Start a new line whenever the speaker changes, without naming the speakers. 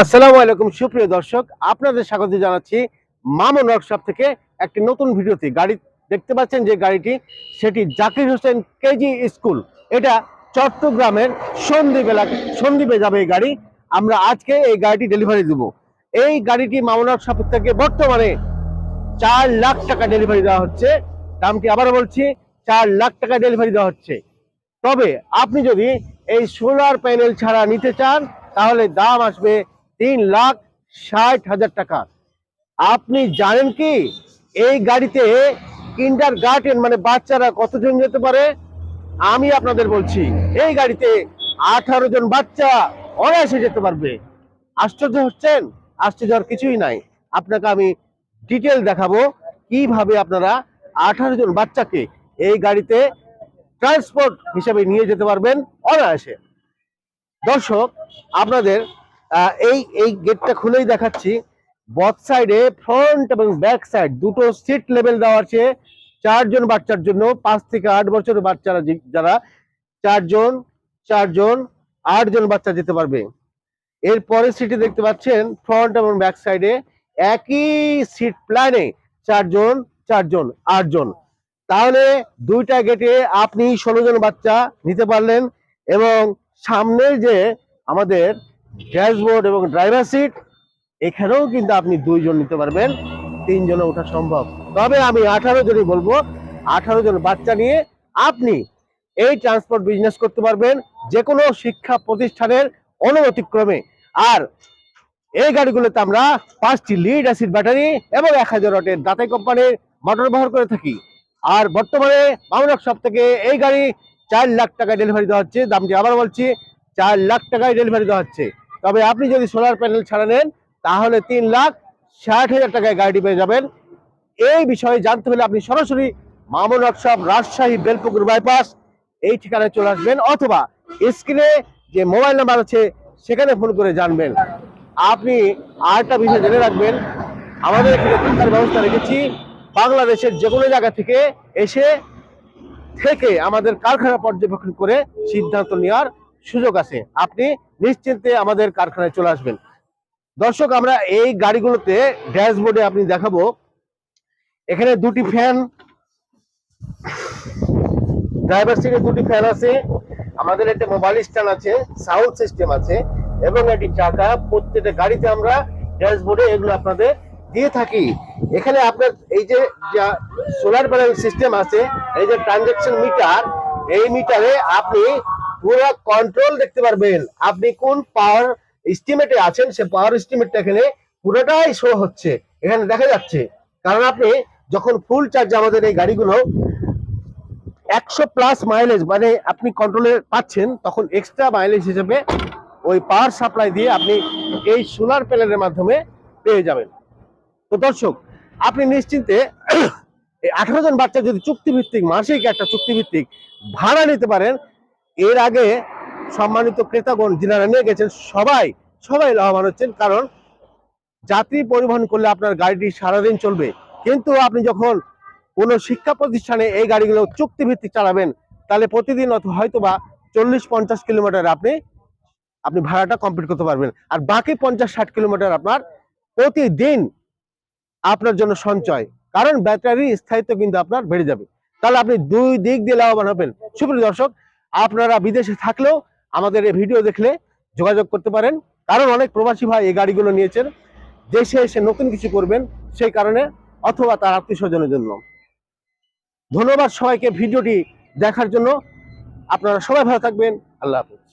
আসসালামু আলাইকুম, সুপ্রিয় দর্শক। আপনাদের স্বাগত জানাচ্ছি মামুন ওয়ার্কশপ থেকে একটি নতুন ভিডিওতে। গাড়ি দেখতে পাচ্ছেন যে গাড়িটি, সেটি জাকির হোসেন কেজি স্কুল। এটা চট্টগ্রামের সন্দ্বীপ এলাকা, সন্দ্বীপে যাবে এই গাড়ি। আমরা আজকে এই গাড়িটি ডেলিভারি দেব। এই গাড়িটি মামুন ওয়ার্কশপ থেকে বর্তমানে চার লাখ টাকা ডেলিভারি দেওয়া হচ্ছে। দামটি আবার বলছি, চার লাখ টাকা ডেলিভারি দেওয়া হচ্ছে। তবে আপনি যদি এই সোলার প্যানেল ছাড়া নিতে চান, তাহলে দাম আসবে তিন লাখ ষাট হাজার টাকা। আপনি জানেন কি? এই গাড়িতে কিন্ডার গার্ডেন মানে বাচ্চারা কতজন যেতে পারে? আমি আপনাদের বলছি, এই গাড়িতে আঠারো জন বাচ্চা অনায়াসে যেতে পারবে। আশ্চর্য হচ্ছেন? আশ্চর্য হওয়ার কিছুই নাই। আপনাকে আমি ডিটেল দেখাবো কীভাবে আপনারা আঠারো জন বাচ্চাকে এই গাড়িতে ট্রান্সপোর্ট হিসেবে নিয়ে যেতে পারবেন অনায়াসে। দর্শক, আপনাদের এই এই গেটটা খুলেই দেখাচ্ছি। বথ সাইডে ফ্রন্ট এবং ব্যাক সাইড দুটো সিট লেভেল দেওয়া আছে। চারজন বাচ্চার জন্য, পাঁচ থেকে আট বছরের বাচ্চারা যারা চারজন চারজন, আটজন বাচ্চা যেতে পারবে। এর পরের সিটে দেখতে পাচ্ছেন ফ্রন্ট এবং ব্যাক সাইডে একই সিট প্ল্যানে চারজন চারজন, আটজন। তাহলে দুইটা গেটে আপনি ষোলো জন বাচ্চা নিতে পারলেন এবং সামনের যে আমাদের ড্যাশবোর্ড এবং ড্রাইভার সিট, এখানেও কিন্তু আপনি দুইজন নিতে পারবেন, তিনজনে ওঠা সম্ভব। তবে আমি আঠারো জনই বলব, আঠারো জন বাচ্চা নিয়ে আপনি এই ট্রান্সপোর্ট বিজনেস করতে পারবেন যে কোনো শিক্ষা প্রতিষ্ঠানের অনুমতিক্রমে। আর এই গাড়িগুলোতে আমরা পাঁচটি লিড অ্যাসিড ব্যাটারি এবং এক হাজার ওয়াটের দাতাই কোম্পানির মোটর ব্যবহার করে থাকি। আর বর্তমানে মামলক সব থেকে এই গাড়ি চার লাখ টাকায় ডেলিভারি দেওয়া হচ্ছে, দামটি আবার বলছি, চার লাখ টাকায় ডেলিভারি দেওয়া হচ্ছে। তবে আপনি যদি সোলার প্যানেল ছাড়া নেন, তাহলে তিন লাখ ষাট হাজার টাকায় গাড়িটি পেয়ে যাবেন। এই বিষয়ে জানতে হলে আপনি সরাসরি মামুন ওয়ার্কশপ, রাজশাহী বেলপুকুর বাইপাস এই ঠিকানায় চলে আসবেন, অথবা স্ক্রিনে যে মোবাইল নাম্বার আছে, সেখানে ফোন করে জানবেন। আপনি আরেকটা বিষয় জেনে রাখবেন, আমাদের এখানে থাকার ব্যবস্থা রেখেছি, বাংলাদেশের যে কোনো জায়গা থেকে এসে থেকে আমাদের কারখানা পর্যবেক্ষণ করে সিদ্ধান্ত নেওয়ার সুযোগ আছে। আপনি নিশ্চিন্তে আমাদের কারখানায় চলে আসবেন। দর্শক, আমরা এই গাড়িগুলোতে ড্যাশবোর্ডে আপনি দেখাবো। এখানে দুটি ফ্যান, ড্রাইভার সিটে দুটি ফ্যান আছে। আমাদের একটা মোবাইল স্ট্যান্ড আছে, সাউন্ড সিস্টেম আছে, এবং একটি চাকা। প্রত্যেকটা গাড়িতে আমরা ড্যাশবোর্ডে এগুলো আপনাদের দিয়ে থাকি। এখানে আপনার এই যে সোলার প্যানেল সিস্টেম আছে, এই যে ট্রানজাকশন মিটার এই মিটারে আপনি পুরো কন্ট্রোল দেখতে পারবেন। আপনি কোন পাওয়ার এস্টিমেটে আছেন, সে পাওয়ার এস্টিমেটটা এখানে পুরোটাই শো হচ্ছে। এখানে দেখা যাচ্ছে। কারণ আপনি যখন ফুল চার্জ আমাদের এই গাড়িগুলো একশো প্লাস মাইলেজ মানে আপনি কন্ট্রোলে পাচ্ছেন, তখন এক্সট্রা মাইলেজ হিসেবে ওই পাওয়ার সাপ্লাই দিয়ে আপনি এই সোলার প্যানেলের মাধ্যমে পেয়ে যাবেন। তো দর্শক, আপনি নিশ্চিন্তে আঠারো জন বাচ্চা যদি চুক্তিভিত্তিক, মাসিক একটা চুক্তিভিত্তিক ভাড়া নিতে পারেন এর আগে সম্মানিত ক্রেতাগণ যিনারা নিয়ে গেছেন, সবাই সবাই লাভবান হচ্ছেন, কারণ যাত্রী পরিবহন করলে আপনার গাড়িটি সারাদিন চলবে। কিন্তু আপনি যখন কোনো শিক্ষা প্রতিষ্ঠানে এই গাড়িগুলো চুক্তিভিত্তিক চালাবেন, তাহলে প্রতিদিন হয়তো বা চল্লিশ পঞ্চাশ কিলোমিটার আপনি আপনি ভাড়াটা কমপ্লিট করতে পারবেন। আর বাকি পঞ্চাশ ষাট কিলোমিটার আপনার প্রতিদিন আপনার জন্য সঞ্চয়। কারণ ব্যাটারি স্থায়িত্ব কিন্তু আপনার বেড়ে যাবে। তাহলে আপনি দুই দিক দিয়ে লাভবান হবেন। সুপ্রিয় দর্শক আপনারা বিদেশে থাকলেও আমাদের এই ভিডিও দেখলে যোগাযোগ করতে পারেন। কারণ অনেক প্রবাসী ভাই এই গাড়িগুলো নিয়েছেন। দেশে এসে নতুন কিছু করবেন সেই কারণে অথবা তার আত্মীয় স্বজনের জন্য। ধন্যবাদ সবাইকে ভিডিওটি দেখার জন্য। আপনারা সবাই ভালো থাকবেন। আল্লাহ হাফিজ।